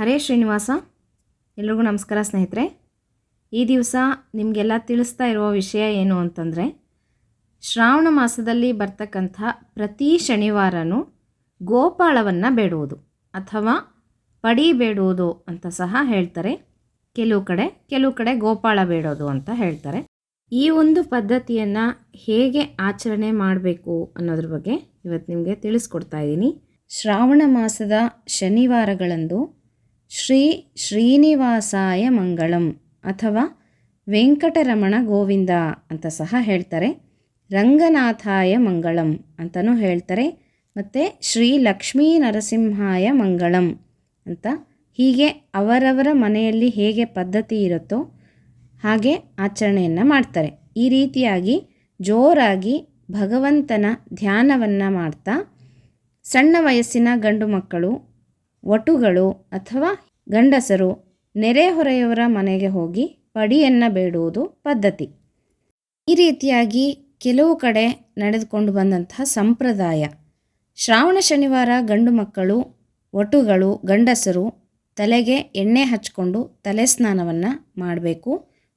ಹರೇ ಶ್ರೀನಿವಾಸ. ಎಲ್ರಿಗೂ ನಮಸ್ಕಾರ ಸ್ನೇಹಿತರೆ. ಈ ದಿವಸ ನಿಮಗೆಲ್ಲ ತಿಳಿಸ್ತಾ ಇರುವ ವಿಷಯ ಏನು ಅಂತಂದರೆ, ಶ್ರಾವಣ ಮಾಸದಲ್ಲಿ ಬರ್ತಕ್ಕಂಥ ಪ್ರತಿ ಶನಿವಾರನೂ ಗೋಪಾಳವನ್ನು ಬೇಡುವುದು ಅಥವಾ ಪಡಿ ಬೇಡುವುದು ಅಂತ ಸಹ ಹೇಳ್ತಾರೆ. ಕೆಲವು ಕಡೆ ಕೆಲವು ಕಡೆ ಗೋಪಾಳ ಬೇಡೋದು ಅಂತ ಹೇಳ್ತಾರೆ. ಈ ಒಂದು ಪದ್ಧತಿಯನ್ನು ಹೇಗೆ ಆಚರಣೆ ಮಾಡಬೇಕು ಅನ್ನೋದ್ರ ಬಗ್ಗೆ ಇವತ್ತು ನಿಮಗೆ ತಿಳಿಸ್ಕೊಡ್ತಾ ಇದ್ದೀನಿ. ಶ್ರಾವಣ ಮಾಸದ ಶನಿವಾರಗಳಂದು ಶ್ರೀ ಶ್ರೀನಿವಾಸಾಯ ಮಂಗಳಂ ಅಥವಾ ವೆಂಕಟರಮಣ ಗೋವಿಂದ ಅಂತ ಸಹ ಹೇಳ್ತಾರೆ. ರಂಗನಾಥಾಯ ಮಂಗಳಂ ಅಂತಲೂ ಹೇಳ್ತಾರೆ. ಮತ್ತು ಶ್ರೀ ಲಕ್ಷ್ಮೀ ನರಸಿಂಹಾಯ ಮಂಗಳಂ ಅಂತ ಹೀಗೆ ಅವರವರ ಮನೆಯಲ್ಲಿ ಹೇಗೆ ಪದ್ಧತಿ ಇರುತ್ತೋ ಹಾಗೆ ಆಚರಣೆಯನ್ನು ಮಾಡ್ತಾರೆ. ಈ ರೀತಿಯಾಗಿ ಜೋರಾಗಿ ಭಗವಂತನ ಧ್ಯಾನವನ್ನು ಮಾಡ್ತಾ ಸಣ್ಣ ವಯಸ್ಸಿನ ಗಂಡು ಮಕ್ಕಳು ವಟುಗಳು ಅಥವಾ ಗಂಡಸರು ನೆರೆಹೊರೆಯವರ ಮನೆಗೆ ಹೋಗಿ ಪಡಿಯನ್ನು ಬೇಡುವುದು ಪದ್ಧತಿ. ಈ ರೀತಿಯಾಗಿ ಕೆಲವು ಕಡೆ ನಡೆದುಕೊಂಡು ಬಂದಂತಹ ಸಂಪ್ರದಾಯ. ಶ್ರಾವಣ ಶನಿವಾರ ಗಂಡು ಮಕ್ಕಳು ಒಟುಗಳು ಗಂಡಸರು ತಲೆಗೆ ಎಣ್ಣೆ ಹಚ್ಕೊಂಡು ತಲೆ ಸ್ನಾನವನ್ನು ಮಾಡಬೇಕು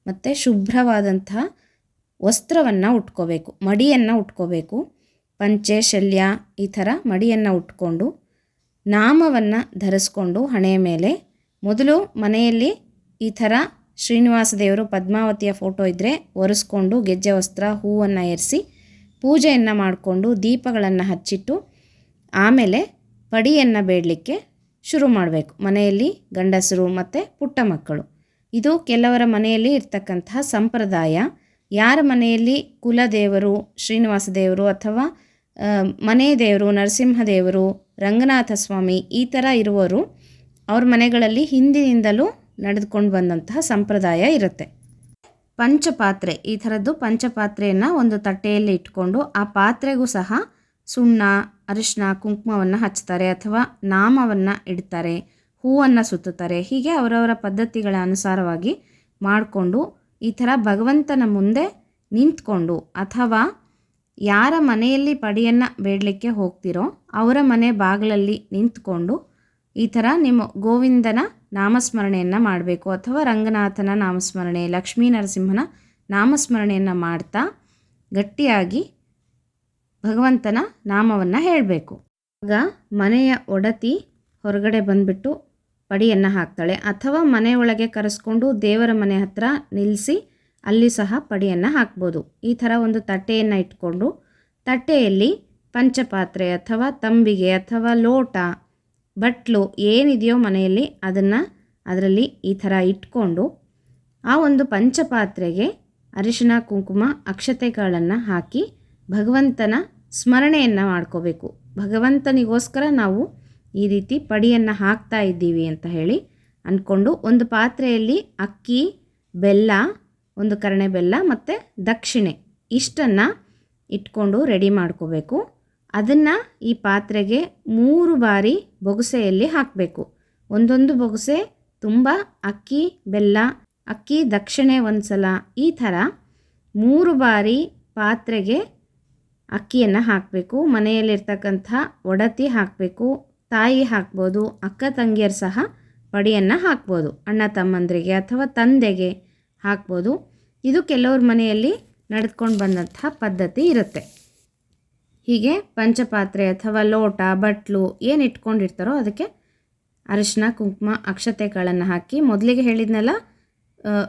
ಮತ್ತು ಶುಭ್ರವಾದಂತಹ ವಸ್ತ್ರವನ್ನು ಉಟ್ಕೋಬೇಕು, ಮಡಿಯನ್ನು ಉಟ್ಕೋಬೇಕು. ಪಂಚೆ, ಶಲ್ಯ ಈ ಥರ ಮಡಿಯನ್ನು ಉಟ್ಕೊಂಡು ನಾಮವನ್ನು ಧರಿಸ್ಕೊಂಡು ಹಣೆಯ ಮೇಲೆ. ಮೊದಲು ಮನೆಯಲ್ಲಿ ಈ ಥರ ಶ್ರೀನಿವಾಸ ದೇವರು ಪದ್ಮಾವತಿಯ ಫೋಟೋ ಇದ್ದರೆ ಒರೆಸ್ಕೊಂಡು ಗೆಜ್ಜೆ ವಸ್ತ್ರ ಹೂವನ್ನು ಏರಿಸಿ ಪೂಜೆಯನ್ನು ಮಾಡಿಕೊಂಡು ದೀಪಗಳನ್ನು ಹಚ್ಚಿಟ್ಟು ಆಮೇಲೆ ಪಡಿಯನ್ನು ಬೇಡಲಿಕ್ಕೆ ಶುರು ಮಾಡಬೇಕು. ಮನೆಯಲ್ಲಿ ಗಂಡಸರು ಮತ್ತು ಪುಟ್ಟ ಮಕ್ಕಳು. ಇದು ಕೆಲವರ ಮನೆಯಲ್ಲಿ ಇರ್ತಕ್ಕಂತಹ ಸಂಪ್ರದಾಯ. ಯಾರ ಮನೆಯಲ್ಲಿ ಕುಲದೇವರು, ಶ್ರೀನಿವಾಸ ದೇವರು ಅಥವಾ ಮನೆ ದೇವರು, ನರಸಿಂಹದೇವರು, ರಂಗನಾಥ ಸ್ವಾಮಿ ಈ ಥರ ಇರುವವರು ಅವ್ರ ಮನೆಗಳಲ್ಲಿ ಹಿಂದಿನಿಂದಲೂ ನಡೆದುಕೊಂಡು ಬಂದಂತಹ ಸಂಪ್ರದಾಯ ಇರುತ್ತೆ. ಪಂಚಪಾತ್ರೆ, ಈ ಥರದ್ದು ಪಂಚಪಾತ್ರೆಯನ್ನು ಒಂದು ತಟ್ಟೆಯಲ್ಲಿ ಇಟ್ಕೊಂಡು ಆ ಪಾತ್ರೆಗೂ ಸಹ ಸುಣ್ಣ ಅರಿಶಿನ ಕುಂಕುಮವನ್ನು ಹಚ್ತಾರೆ ಅಥವಾ ನಾಮವನ್ನು ಇಡ್ತಾರೆ, ಹೂವನ್ನು ಸುತ್ತುತ್ತಾರೆ. ಹೀಗೆ ಅವರವರ ಪದ್ಧತಿಗಳ ಅನುಸಾರವಾಗಿ ಮಾಡಿಕೊಂಡು ಈ ಥರ ಭಗವಂತನ ಮುಂದೆ ನಿಂತ್ಕೊಂಡು ಅಥವಾ ಯಾರ ಮನೆಯಲ್ಲಿ ಪಡಿಯನ್ನು ಬೇಡಲಿಕ್ಕೆ ಹೋಗ್ತಿರೋ ಅವರ ಮನೆ ಬಾಗಿಲಲ್ಲಿ ನಿಂತ್ಕೊಂಡು ಈ ಥರ ನಿಮ್ಮ ಗೋವಿಂದನ ನಾಮಸ್ಮರಣೆಯನ್ನು ಮಾಡಬೇಕು ಅಥವಾ ರಂಗನಾಥನ ನಾಮಸ್ಮರಣೆ, ಲಕ್ಷ್ಮೀ ನರಸಿಂಹನ ನಾಮಸ್ಮರಣೆಯನ್ನು ಮಾಡ್ತಾ ಗಟ್ಟಿಯಾಗಿ ಭಗವಂತನ ನಾಮವನ್ನು ಹೇಳಬೇಕು. ಆಗ ಮನೆಯ ಒಡತಿ ಹೊರಗಡೆ ಬಂದುಬಿಟ್ಟು ಪಡಿಯನ್ನು ಹಾಕ್ತಾಳೆ. ಅಥವಾ ಮನೆಯೊಳಗೆ ಕರೆಸ್ಕೊಂಡು ದೇವರ ಮನೆ ಹತ್ರ ನಿಲ್ಲಿಸಿ ಅಲ್ಲಿ ಸಹ ಪಡಿಯನ್ನು ಹಾಕ್ಬೋದು. ಈ ಥರ ಒಂದು ತಟ್ಟೆಯನ್ನು ಇಟ್ಕೊಂಡು ತಟ್ಟೆಯಲ್ಲಿ ಪಂಚಪಾತ್ರೆ ಅಥವಾ ತಂಬಿಗೆ ಅಥವಾ ಲೋಟ, ಬಟ್ಲು ಏನಿದೆಯೋ ಮನೆಯಲ್ಲಿ ಅದನ್ನು ಅದರಲ್ಲಿ ಈ ಥರ ಇಟ್ಕೊಂಡು ಆ ಒಂದು ಪಂಚಪಾತ್ರೆಗೆ ಅರಿಶಿನ ಕುಂಕುಮ, ಅಕ್ಷತೆಗಳನ್ನು ಹಾಕಿ ಭಗವಂತನ ಸ್ಮರಣೆಯನ್ನು ಮಾಡ್ಕೋಬೇಕು. ಭಗವಂತನಿಗೋಸ್ಕರ ನಾವು ಈ ರೀತಿ ಪಡಿಯನ್ನು ಹಾಕ್ತಾ ಇದ್ದೀವಿ ಅಂತ ಹೇಳಿ ಅಂದ್ಕೊಂಡು ಒಂದು ಪಾತ್ರೆಯಲ್ಲಿ ಅಕ್ಕಿ, ಬೆಲ್ಲ ಒಂದು ಕರಣೆ ಬೆಲ್ಲ ಮತ್ತು ದಕ್ಷಿಣೆ ಇಷ್ಟನ್ನು ಇಟ್ಕೊಂಡು ರೆಡಿ ಮಾಡ್ಕೋಬೇಕು. ಅದನ್ನು ಈ ಪಾತ್ರೆಗೆ ಮೂರು ಬಾರಿ ಬೊಗಸೆಯಲ್ಲಿ ಹಾಕಬೇಕು. ಒಂದೊಂದು ಬೊಗಸೆ ತುಂಬ ಅಕ್ಕಿ, ಬೆಲ್ಲ, ಅಕ್ಕಿ, ದಕ್ಷಿಣೆ ಒಂದು ಸಲ ಈ ಥರ ಮೂರು ಬಾರಿ ಪಾತ್ರೆಗೆ ಅಕ್ಕಿಯನ್ನು ಹಾಕಬೇಕು. ಮನೆಯಲ್ಲಿರ್ತಕ್ಕಂಥ ಒಡತಿ ಹಾಕಬೇಕು, ತಾಯಿ ಹಾಕ್ಬೋದು, ಅಕ್ಕ ತಂಗಿಯರು ಸಹ ಪಡಿಯನ್ನು ಹಾಕ್ಬೋದು. ಅಣ್ಣ ತಮ್ಮಂದರಿಗೆ ಅಥವಾ ತಂದೆಗೆ ಹಾಕ್ಬೋದು. ಇದು ಕೆಲವ್ರ ಮನೆಯಲ್ಲಿ ನಡೆದುಕೊಂಡು ಬಂದಂತಹ ಪದ್ಧತಿ ಇರುತ್ತೆ. ಹೀಗೆ ಪಂಚಪಾತ್ರೆ ಅಥವಾ ಲೋಟ, ಬಟ್ಲು ಏನು ಇಟ್ಕೊಂಡಿರ್ತಾರೋ ಅದಕ್ಕೆ ಅರಿಶಿನ ಕುಂಕುಮ, ಅಕ್ಷತೆಗಳನ್ನು ಹಾಕಿ ಮೊದಲಿಗೆ ಹೇಳಿದ್ನಲ್ಲ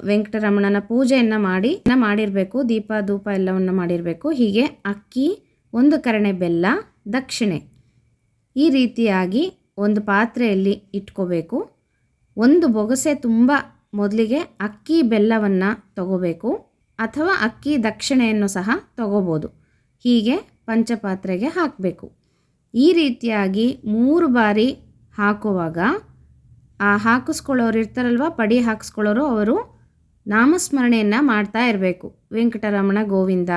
ವೆಂಕಟರಮಣನ ಪೂಜೆಯನ್ನು ಮಾಡಿ ಮಾಡಿರಬೇಕು, ದೀಪ, ಧೂಪ ಎಲ್ಲವನ್ನು ಮಾಡಿರಬೇಕು. ಹೀಗೆ ಅಕ್ಕಿ, ಒಂದು ಕರಣೆ ಬೆಲ್ಲ, ದಕ್ಷಿಣೆ ಈ ರೀತಿಯಾಗಿ ಒಂದು ಪಾತ್ರೆಯಲ್ಲಿ ಇಟ್ಕೋಬೇಕು. ಒಂದು ಬೊಗಸೆ ತುಂಬ ಮೊದಲಿಗೆ ಅಕ್ಕಿ ಬೆಲ್ಲವನ್ನು ತಗೋಬೇಕು ಅಥವಾ ಅಕ್ಕಿ ದಕ್ಷಿಣೆಯನ್ನು ಸಹ ತಗೋಬೋದು. ಹೀಗೆ ಪಂಚಪಾತ್ರೆಗೆ ಹಾಕಬೇಕು. ಈ ರೀತಿಯಾಗಿ ಮೂರು ಬಾರಿ ಹಾಕುವಾಗ ಆ ಹಾಕಿಸ್ಕೊಳ್ಳೋರು ಇರ್ತಾರಲ್ವ? ಪಡಿ ಹಾಕಿಸ್ಕೊಳ್ಳೋರು ಅವರು ನಾಮಸ್ಮರಣೆಯನ್ನು ಮಾಡ್ತಾ ಇರಬೇಕು. ವೆಂಕಟರಮಣ ಗೋವಿಂದ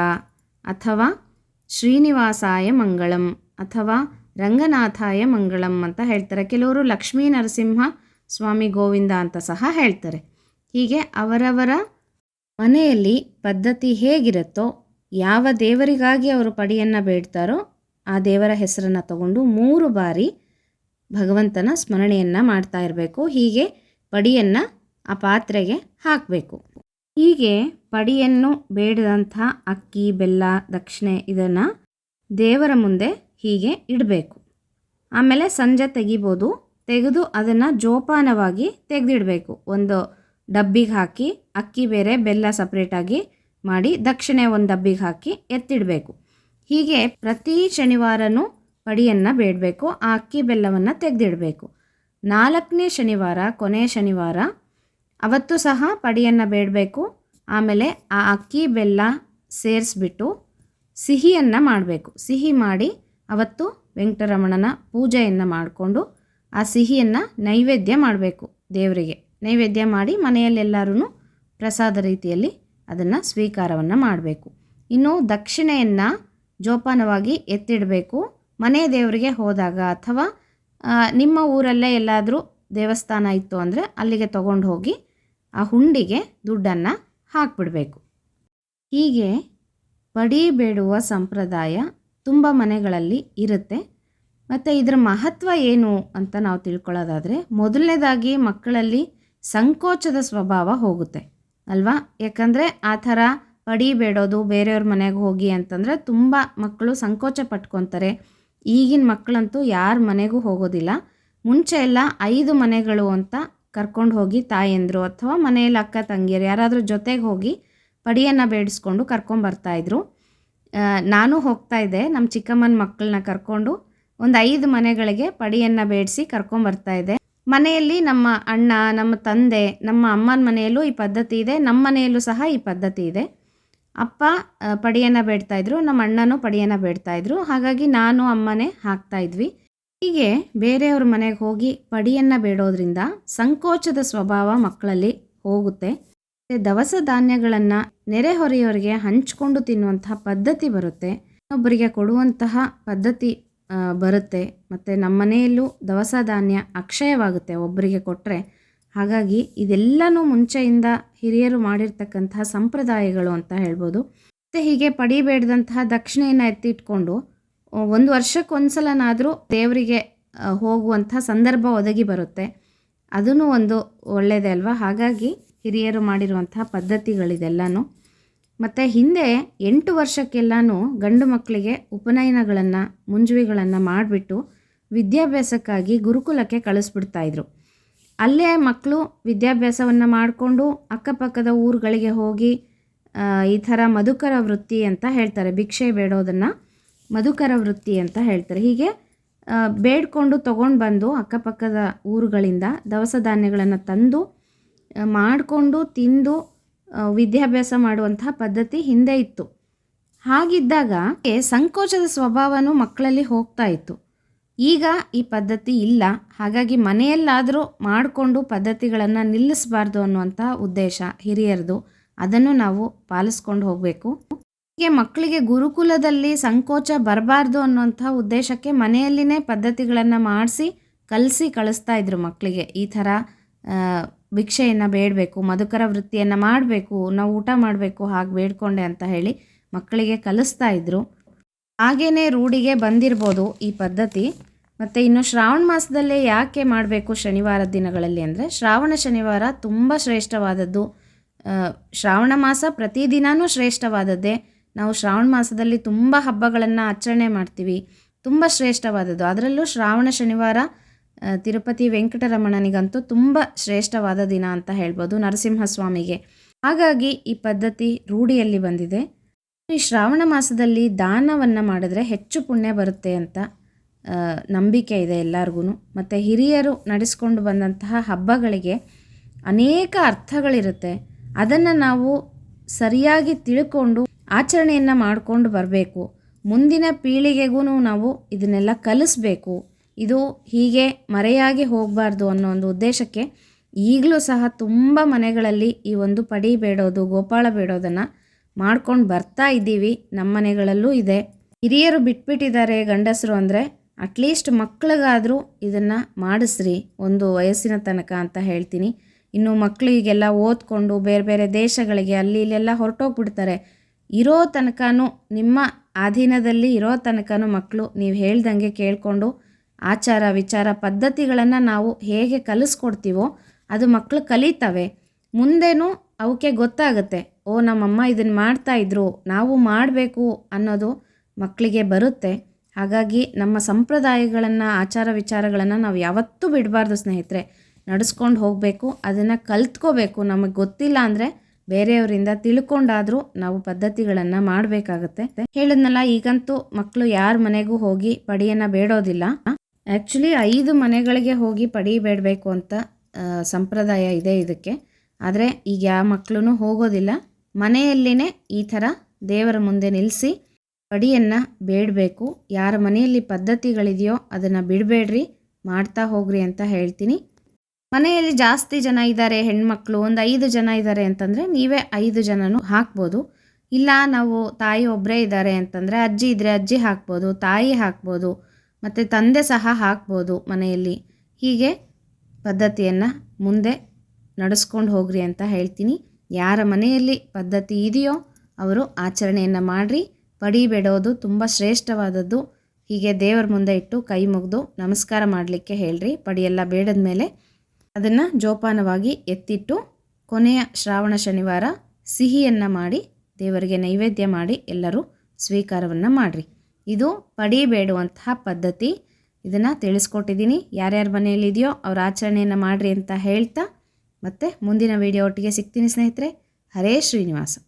ಅಥವಾ ಶ್ರೀನಿವಾಸಾಯ ಮಂಗಳಂ ಅಥವಾ ರಂಗನಾಥಾಯ ಮಂಗಳಂ ಅಂತ ಹೇಳ್ತಾರೆ. ಕೆಲವರು ಲಕ್ಷ್ಮೀ ನರಸಿಂಹ ಸ್ವಾಮಿ ಗೋವಿಂದ ಅಂತ ಸಹ ಹೇಳ್ತಾರೆ. ಹೀಗೆ ಅವರವರ ಮನೆಯಲ್ಲಿ ಪದ್ಧತಿ ಹೇಗಿರುತ್ತೋ, ಯಾವ ದೇವರಿಗಾಗಿ ಅವರು ಪಡಿಯನ್ನು ಬೇಡ್ತಾರೋ, ಆ ದೇವರ ಹೆಸರನ್ನು ತಗೊಂಡು ಮೂರು ಬಾರಿ ಭಗವಂತನ ಸ್ಮರಣೆಯನ್ನು ಮಾಡ್ತಾ ಇರಬೇಕು. ಹೀಗೆ ಪಡಿಯನ್ನು ಆ ಪಾತ್ರೆಗೆ ಹಾಕಬೇಕು. ಹೀಗೆ ಪಡಿಯನ್ನು ಬೇಡದಂಥ ಅಕ್ಕಿ, ಬೆಲ್ಲ, ದಕ್ಷಿಣೆ ಇದನ್ನು ದೇವರ ಮುಂದೆ ಹೀಗೆ ಇಡಬೇಕು. ಆಮೇಲೆ ಸಂಜೆ ತೆಗಿಬೋದು. ತೆಗೆದು ಅದನ್ನು ಜೋಪಾನವಾಗಿ ತೆಗೆದಿಡಬೇಕು. ಒಂದು ಡಬ್ಬಿಗೆ ಹಾಕಿ, ಅಕ್ಕಿ ಬೇರೆ ಬೆಲ್ಲ ಸಪ್ರೇಟಾಗಿ ಮಾಡಿ ದಕ್ಷಿಣೆ ಒಂದು ಡಬ್ಬಿಗೆ ಹಾಕಿ ಎತ್ತಿಡಬೇಕು. ಹೀಗೆ ಪ್ರತಿ ಶನಿವಾರನೂ ಪಡಿಯನ್ನು ಬೇಡಬೇಕು, ಆ ಅಕ್ಕಿ ಬೆಲ್ಲವನ್ನು ತೆಗೆದಿಡಬೇಕು. ನಾಲ್ಕನೇ ಶನಿವಾರ ಕೊನೆಯ ಶನಿವಾರ, ಅವತ್ತು ಸಹ ಪಡಿಯನ್ನು ಬೇಡಬೇಕು. ಆಮೇಲೆ ಆ ಅಕ್ಕಿ ಬೆಲ್ಲ ಸೇರಿಸ್ಬಿಟ್ಟು ಸಿಹಿಯನ್ನು ಮಾಡಬೇಕು. ಸಿಹಿ ಮಾಡಿ ಅವತ್ತು ವೆಂಕಟರಮಣನ ಪೂಜೆಯನ್ನು ಮಾಡಿಕೊಂಡು ಆ ಸಿಹಿಯನ್ನು ನೈವೇದ್ಯ ಮಾಡಬೇಕು ದೇವರಿಗೆ. ನೈವೇದ್ಯ ಮಾಡಿ ಮನೆಯಲ್ಲೆಲ್ಲರೂ ಪ್ರಸಾದ ರೀತಿಯಲ್ಲಿ ಅದನ್ನು ಸ್ವೀಕಾರವನ್ನು ಮಾಡಬೇಕು. ಇನ್ನು ದಕ್ಷಿಣೆಯನ್ನು ಜೋಪಾನವಾಗಿ ಎತ್ತಿಡಬೇಕು. ಮನೆ ದೇವರಿಗೆ ಹೋದಾಗ ಅಥವಾ ನಿಮ್ಮ ಊರಲ್ಲೇ ಎಲ್ಲಾದರೂ ದೇವಸ್ಥಾನ ಇತ್ತು ಅಂದರೆ ಅಲ್ಲಿಗೆ ತಗೊಂಡು ಹೋಗಿ ಆ ಹುಂಡಿಗೆ ದುಡ್ಡನ್ನು ಹಾಕ್ಬಿಡಬೇಕು. ಹೀಗೆ ಪಡಿ ಬೇಡುವ ಸಂಪ್ರದಾಯ ತುಂಬ ಮನೆಗಳಲ್ಲಿ ಇರುತ್ತೆ. ಮತ್ತು ಇದರ ಮಹತ್ವ ಏನು ಅಂತ ನಾವು ತಿಳ್ಕೊಳ್ಳೋದಾದರೆ ಮೊದಲನೇದಾಗಿ ಮಕ್ಕಳಲ್ಲಿ ಸಂಕೋಚದ ಸ್ವಭಾವ ಹೋಗುತ್ತೆ, ಅಲ್ವಾ? ಯಾಕಂದರೆ ಆ ಥರ ಪಡಿ ಬೇಡೋದು, ಬೇರೆಯವ್ರ ಮನೆಗೆ ಹೋಗಿ ಅಂತಂದರೆ ತುಂಬ ಮಕ್ಕಳು ಸಂಕೋಚ ಪಟ್ಕೊತಾರೆ. ಈಗಿನ ಮಕ್ಕಳಂತೂ ಯಾರ ಮನೆಗೂ ಹೋಗೋದಿಲ್ಲ. ಮುಂಚೆ ಎಲ್ಲ ಐದು ಮನೆಗಳು ಅಂತ ಕರ್ಕೊಂಡು ಹೋಗಿ ತಾಯಂದರು ಅಥವಾ ಮನೆಯಲ್ಲಿ ಅಕ್ಕ ತಂಗಿಯರು ಯಾರಾದರೂ ಜೊತೆಗೆ ಹೋಗಿ ಪಡಿಯನ್ನು ಬೇಡಿಸ್ಕೊಂಡು ಕರ್ಕೊಂಬರ್ತಾಯಿದ್ರು ನಾನು ಹೋಗ್ತಾ ಇದ್ದೆ ನಮ್ಮ ಚಿಕ್ಕಮ್ಮನ ಮಕ್ಕಳನ್ನ ಕರ್ಕೊಂಡು ಒಂದು ಐದು ಮನೆಗಳಿಗೆ ಪಡಿಯನ್ನು ಬೇಡಿಸಿ ಕರ್ಕೊಂಬರ್ತಾ ಇದೆ. ಮನೆಯಲ್ಲಿ ನಮ್ಮ ಅಣ್ಣ, ನಮ್ಮ ತಂದೆ, ನಮ್ಮ ಅಮ್ಮನ ಮನೆಯಲ್ಲೂ ಈ ಪದ್ಧತಿ ಇದೆ. ನಮ್ಮ ಮನೆಯಲ್ಲೂ ಸಹ ಈ ಪದ್ಧತಿ ಇದೆ. ಅಪ್ಪ ಪಡಿಯನ್ನು ಬೇಡ್ತಾ ಇದ್ರು, ನಮ್ಮ ಅಣ್ಣನೂ ಪಡಿಯನ್ನು ಬೇಡ್ತಾ ಇದ್ರು. ಹಾಗಾಗಿ ನಾನು ಅಮ್ಮನೇ ಹಾಕ್ತಾ ಇದ್ವಿ. ಹೀಗೆ ಬೇರೆಯವ್ರ ಮನೆಗೆ ಹೋಗಿ ಪಡಿಯನ್ನು ಬೇಡೋದ್ರಿಂದ ಸಂಕೋಚದ ಸ್ವಭಾವ ಮಕ್ಕಳಲ್ಲಿ ಹೋಗುತ್ತೆ. ದವಸ ಧಾನ್ಯಗಳನ್ನು ನೆರೆಹೊರೆಯವರಿಗೆ ಹಂಚಿಕೊಂಡು ತಿನ್ನುವಂತಹ ಪದ್ಧತಿ ಬರುತ್ತೆ. ಒಬ್ಬರಿಗೆ ಕೊಡುವಂತಹ ಪದ್ಧತಿ ಬರುತ್ತೆ. ಮತ್ತು ನಮ್ಮ ಮನೆಯಲ್ಲೂ ದವಸ ಧಾನ್ಯ ಅಕ್ಷಯವಾಗುತ್ತೆ ಒಬ್ಬರಿಗೆ ಕೊಟ್ಟರೆ ಹಾಗಾಗಿ ಇದೆಲ್ಲನೂ ಮುಂಚೆಯಿಂದ ಹಿರಿಯರು ಮಾಡಿರ್ತಕ್ಕಂತಹ ಸಂಪ್ರದಾಯಗಳು ಅಂತ ಹೇಳ್ಬೋದು. ಮತ್ತು ಹೀಗೆ ಪಡಿಬೇಡ್ದಂತಹ ದಕ್ಷಿಣೆಯನ್ನು ಎತ್ತಿಟ್ಕೊಂಡು ಒಂದು ವರ್ಷಕ್ಕೆ ಒಂದ್ಸಲನಾದರೂ ದೇವರಿಗೆ ಹೋಗುವಂಥ ಸಂದರ್ಭ ಒದಗಿ ಬರುತ್ತೆ. ಅದೂ ಒಂದು ಒಳ್ಳೆಯದೇ ಅಲ್ವಾ? ಹಾಗಾಗಿ ಹಿರಿಯರು ಮಾಡಿರುವಂತಹ ಪದ್ಧತಿಗಳಿದೆಲ್ಲನೂ. ಮತ್ತು ಹಿಂದೆ ಎಂಟು ವರ್ಷಕ್ಕೆಲ್ಲನೂ ಗಂಡು ಮಕ್ಕಳಿಗೆ ಉಪನಯನಗಳನ್ನು, ಮುಂಜುವಿಗಳನ್ನು ಮಾಡಿಬಿಟ್ಟು ವಿದ್ಯಾಭ್ಯಾಸಕ್ಕಾಗಿ ಗುರುಕುಲಕ್ಕೆ ಕಳಿಸ್ಬಿಡ್ತಾಯಿದ್ರು ಅಲ್ಲೇ ಮಕ್ಕಳು ವಿದ್ಯಾಭ್ಯಾಸವನ್ನು ಮಾಡಿಕೊಂಡು ಅಕ್ಕಪಕ್ಕದ ಊರುಗಳಿಗೆ ಹೋಗಿ ಈ ಥರ ಮಧುಕರ ವೃತ್ತಿ ಅಂತ ಹೇಳ್ತಾರೆ. ಭಿಕ್ಷೆ ಬೇಡೋದನ್ನು ಮಧುಕರ ವೃತ್ತಿ ಅಂತ ಹೇಳ್ತಾರೆ. ಹೀಗೆ ಬೇಡ್ಕೊಂಡು ತೊಗೊಂಡು ಬಂದು ಅಕ್ಕಪಕ್ಕದ ಊರುಗಳಿಂದ ದವಸ ಧಾನ್ಯಗಳನ್ನು ತಂದು ಮಾಡಿಕೊಂಡು ತಿಂದು ವಿದ್ಯಾಭ್ಯಾಸ ಮಾಡುವಂತಹ ಪದ್ಧತಿ ಹಿಂದೆ ಇತ್ತು. ಹಾಗಿದ್ದಾಗ ಸಂಕೋಚದ ಸ್ವಭಾವನೂ ಮಕ್ಕಳಲ್ಲಿ ಹೋಗ್ತಾ ಇತ್ತು. ಈಗ ಈ ಪದ್ಧತಿ ಇಲ್ಲ. ಹಾಗಾಗಿ ಮನೆಯಲ್ಲಾದರೂ ಮಾಡಿಕೊಂಡು ಪದ್ಧತಿಗಳನ್ನು ನಿಲ್ಲಿಸಬಾರ್ದು ಅನ್ನುವಂಥ ಉದ್ದೇಶ ಹಿರಿಯರದು. ಅದನ್ನು ನಾವು ಪಾಲಿಸ್ಕೊಂಡು ಹೋಗಬೇಕು. ಹೀಗೆ ಮಕ್ಕಳಿಗೆ ಗುರುಕುಲದಲ್ಲಿ ಸಂಕೋಚ ಬರಬಾರ್ದು ಅನ್ನುವಂಥ ಉದ್ದೇಶಕ್ಕೆ ಮನೆಯಲ್ಲಿನೇ ಪದ್ಧತಿಗಳನ್ನು ಮಾಡಿಸಿ, ಕಲಿಸಿ, ಕಳಿಸ್ತಾ ಇದ್ರು ಮಕ್ಕಳಿಗೆ. ಈ ಥರ ಭಿಕ್ಷೆಯನ್ನು ಬೇಡಬೇಕು, ಮಧುಕರ ವೃತ್ತಿಯನ್ನು ಮಾಡಬೇಕು, ನಾವು ಊಟ ಮಾಡಬೇಕು ಹಾಗೆ ಬೇಡ್ಕೊಂಡೆ ಅಂತ ಹೇಳಿ ಮಕ್ಕಳಿಗೆ ಕಲಿಸ್ತಾ ಇದ್ದರು ಹಾಗೆಯೇ ರೂಢಿಗೆ ಬಂದಿರ್ಬೋದು ಈ ಪದ್ಧತಿ. ಮತ್ತು ಇನ್ನು ಶ್ರಾವಣ ಮಾಸದಲ್ಲೇ ಯಾಕೆ ಮಾಡಬೇಕು ಶನಿವಾರದ ದಿನಗಳಲ್ಲಿ ಅಂದರೆ ಶ್ರಾವಣ ಶನಿವಾರ ತುಂಬ ಶ್ರೇಷ್ಠವಾದದ್ದು. ಶ್ರಾವಣ ಮಾಸ ಪ್ರತಿದಿನವೂ ಶ್ರೇಷ್ಠವಾದದ್ದೇ. ನಾವು ಶ್ರಾವಣ ಮಾಸದಲ್ಲಿ ತುಂಬ ಹಬ್ಬಗಳನ್ನು ಆಚರಣೆ ಮಾಡ್ತೀವಿ. ತುಂಬ ಶ್ರೇಷ್ಠವಾದದ್ದು. ಅದರಲ್ಲೂ ಶ್ರಾವಣ ಶನಿವಾರ ತಿರುಪತಿ ವೆಂಕಟರಮಣನಿಗಂತೂ ತುಂಬ ಶ್ರೇಷ್ಠವಾದ ದಿನ ಅಂತ ಹೇಳ್ಬೋದು ನರಸಿಂಹಸ್ವಾಮಿಗೆ. ಹಾಗಾಗಿ ಈ ಪದ್ಧತಿ ರೂಢಿಯಲ್ಲಿ ಬಂದಿದೆ. ಈ ಶ್ರಾವಣ ಮಾಸದಲ್ಲಿ ದಾನವನ್ನು ಮಾಡಿದ್ರೆ ಹೆಚ್ಚು ಪುಣ್ಯ ಬರುತ್ತೆ ಅಂತ ನಂಬಿಕೆ ಇದೆ ಎಲ್ಲರಿಗೂ ಮತ್ತು ಹಿರಿಯರು ನಡೆಸ್ಕೊಂಡು ಬಂದಂತಹ ಹಬ್ಬಗಳಿಗೆ ಅನೇಕ ಅರ್ಥಗಳಿರುತ್ತೆ. ಅದನ್ನು ನಾವು ಸರಿಯಾಗಿ ತಿಳ್ಕೊಂಡು ಆಚರಣೆಯನ್ನು ಮಾಡಿಕೊಂಡು ಬರಬೇಕು. ಮುಂದಿನ ಪೀಳಿಗೆಗೂ ನಾವು ಇದನ್ನೆಲ್ಲ ಕಲಿಸ್ಬೇಕು. ಇದು ಹೀಗೆ ಮರೆಯಾಗಿ ಹೋಗಬಾರ್ದು ಅನ್ನೋ ಒಂದು ಉದ್ದೇಶಕ್ಕೆ ಈಗಲೂ ಸಹ ತುಂಬ ಮನೆಗಳಲ್ಲಿ ಈ ಒಂದು ಪಡಿ ಬೇಡೋದು, ಗೋಪಾಳ ಬೇಡೋದನ್ನು ಮಾಡ್ಕೊಂಡು ಬರ್ತಾ ಇದ್ದೀವಿ. ನಮ್ಮ ಮನೆಗಳಲ್ಲೂ ಇದೆ. ಹಿರಿಯರು ಬಿಟ್ಬಿಟ್ಟಿದ್ದಾರೆ ಗಂಡಸರು ಅಂದರೆ ಅಟ್ಲೀಸ್ಟ್ ಮಕ್ಕಳಿಗಾದರೂ ಇದನ್ನು ಮಾಡಿಸ್ರಿ. ಒಂದು ವಯಸ್ಸಿನ ತನಕ ಅಂತ ಹೇಳ್ತೀನಿ. ಇನ್ನು ಮಕ್ಕಳಿಗೆಲ್ಲ ಓದ್ಕೊಂಡು ಬೇರೆ ಬೇರೆ ದೇಶಗಳಿಗೆ ಅಲ್ಲಿ ಇಲ್ಲೆಲ್ಲ ಹೊರಟೋಗ್ಬಿಡ್ತಾರೆ. ಇರೋ ತನಕನೂ ನಿಮ್ಮ ಅಧೀನದಲ್ಲಿ ಇರೋ ತನಕನೂ ಮಕ್ಕಳು ನೀವು ಹೇಳ್ದಂಗೆ ಕೇಳಿಕೊಂಡು ಆಚಾರ, ವಿಚಾರ ಪದ್ಧತಿಗಳನ್ನು ನಾವು ಹೇಗೆ ಕಲಿಸ್ಕೊಡ್ತೀವೋ ಅದು ಮಕ್ಕಳು ಕಲಿತವೆ. ಮುಂದೇನೂ ಅವಕ್ಕೆ ಗೊತ್ತಾಗುತ್ತೆ, ಓ, ನಮ್ಮಮ್ಮ ಇದನ್ನು ಮಾಡ್ತಾಯಿದ್ರು ನಾವು ಮಾಡಬೇಕು ಅನ್ನೋದು ಮಕ್ಕಳಿಗೆ ಬರುತ್ತೆ. ಹಾಗಾಗಿ ನಮ್ಮ ಸಂಪ್ರದಾಯಗಳನ್ನು, ಆಚಾರ, ವಿಚಾರಗಳನ್ನು ನಾವು ಯಾವತ್ತೂ ಬಿಡಬಾರ್ದು ಸ್ನೇಹಿತರೆ. ನಡೆಸ್ಕೊಂಡು ಹೋಗಬೇಕು, ಅದನ್ನು ಕಲ್ತ್ಕೋಬೇಕು. ನಮಗೆ ಗೊತ್ತಿಲ್ಲ ಅಂದರೆ ಬೇರೆಯವರಿಂದ ತಿಳ್ಕೊಂಡಾದರೂ ನಾವು ಪದ್ಧತಿಗಳನ್ನು ಮಾಡಬೇಕಾಗತ್ತೆ. ಹೇಳಿದ್ನಲ್ಲ, ಈಗಂತೂ ಮಕ್ಕಳು ಯಾರ ಮನೆಗೂ ಹೋಗಿ ಪಡಿಯನ್ನು ಬೇಡೋದಿಲ್ಲ. ಆ್ಯಕ್ಚುಲಿ ಐದು ಮನೆಗಳಿಗೆ ಹೋಗಿ ಪಡಿ ಬೇಡಬೇಕು ಅಂತ ಸಂಪ್ರದಾಯ ಇದೆ ಇದಕ್ಕೆ. ಆದರೆ ಈಗ ಯಾವ ಮಕ್ಕಳೂ ಹೋಗೋದಿಲ್ಲ. ಮನೆಯಲ್ಲೇ ಈ ಥರ ದೇವರ ಮುಂದೆ ನಿಲ್ಲಿಸಿ ಪಡಿಯನ್ನು ಬೇಡಬೇಕು. ಯಾರ ಮನೆಯಲ್ಲಿ ಪದ್ಧತಿಗಳಿದೆಯೋ ಅದನ್ನು ಬಿಡಬೇಡ್ರಿ, ಮಾಡ್ತಾ ಹೋಗ್ರಿ ಅಂತ ಹೇಳ್ತೀನಿ. ಮನೆಯಲ್ಲಿ ಜಾಸ್ತಿ ಜನ ಇದ್ದಾರೆ, ಹೆಣ್ಮಕ್ಳು ಒಂದು ಐದು ಜನ ಇದ್ದಾರೆ ಅಂತಂದರೆ ನೀವೇ ಐದು ಜನನೂ ಹಾಕ್ಬೋದು. ಇಲ್ಲ, ನಾವು ತಾಯಿ ಒಬ್ಬರೇ ಇದ್ದಾರೆ ಅಂತಂದರೆ ಅಜ್ಜಿ ಇದ್ದರೆ ಅಜ್ಜಿ ಹಾಕ್ಬೋದು, ತಾಯಿ ಹಾಕ್ಬೋದು. ಮತ್ತು ತಂದೆ ಸಹ ಹಾಕ್ಬೋದು ಮನೆಯಲ್ಲಿ. ಹೀಗೆ ಪದ್ಧತಿಯನ್ನು ಮುಂದೆ ನಡೆಸ್ಕೊಂಡು ಹೋಗ್ರಿ ಅಂತ ಹೇಳ್ತೀನಿ. ಯಾರ ಮನೆಯಲ್ಲಿ ಪದ್ಧತಿ ಇದೆಯೋ ಅವರು ಆಚರಣೆಯನ್ನು ಮಾಡಿರಿ. ಪಡಿಬೇಡೋದು ತುಂಬ ಶ್ರೇಷ್ಠವಾದದ್ದು. ಹೀಗೆ ದೇವರ ಮುಂದೆ ಇಟ್ಟು ಕೈ ಮುಗಿದು ನಮಸ್ಕಾರ ಮಾಡಲಿಕ್ಕೆ ಹೇಳ್ರಿ. ಪಡಿಯೆಲ್ಲ ಬೇಡದ ಮೇಲೆ ಅದನ್ನು ಜೋಪಾನವಾಗಿ ಎತ್ತಿಟ್ಟು ಕೊನೆಯ ಶ್ರಾವಣ ಶನಿವಾರ ಸಿಹಿಯನ್ನು ಮಾಡಿ ದೇವರಿಗೆ ನೈವೇದ್ಯ ಮಾಡಿ ಎಲ್ಲರೂ ಸ್ವೀಕಾರವನ್ನು ಮಾಡಿರಿ. ಇದು ಪಡಿಬೇಡುವಂತಹ ಪದ್ಧತಿ. ಇದನ್ನು ತಿಳಿಸ್ಕೊಟ್ಟಿದ್ದೀನಿ. ಯಾರ್ಯಾರ ಮನೆಯಲ್ಲಿದೆಯೋ ಅವ್ರ ಆಚರಣೆಯನ್ನು ಮಾಡಿರಿ ಅಂತ ಹೇಳ್ತಾ ಮತ್ತೆ ಮುಂದಿನ ವಿಡಿಯೋ ಒಟ್ಟಿಗೆ ಸಿಗ್ತೀನಿ ಸ್ನೇಹಿತರೆ. ಹರೇ ಶ್ರೀನಿವಾಸ.